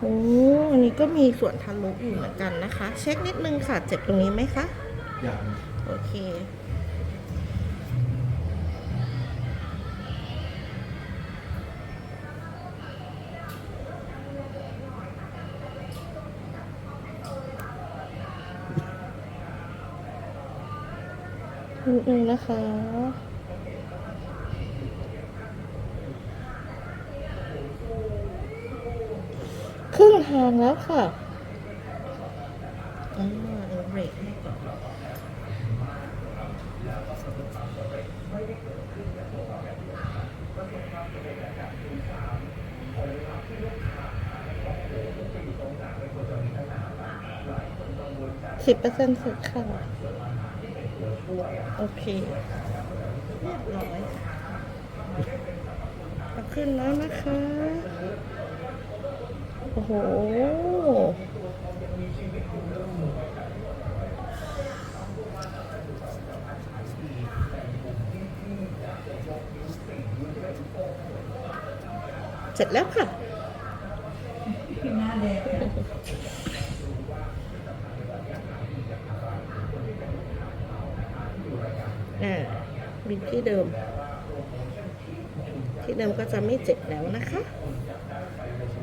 โอ้อันนี้ก็มีส่วนทะลุอยู่เหมือนกันนะคะ เช็คนิดนึงค่ะ เจ็บตรงนี้ไหมคะ อย่างโอเค นิดนึงนะคะ ครึ่งทางแล้วค่ะอ่าเอเบรกให้ก่อนสิบเปอร์เซ็นต์สุดค่ะ โอเค เรียบร้อยเอาขึ้นแล้วนะคะ อ้โห เสร็จแล้วค่ะหน้าแดงอ่าบินที่เดิม ที่เดิมก็จะไม่เจ็บแล้วนะคะอ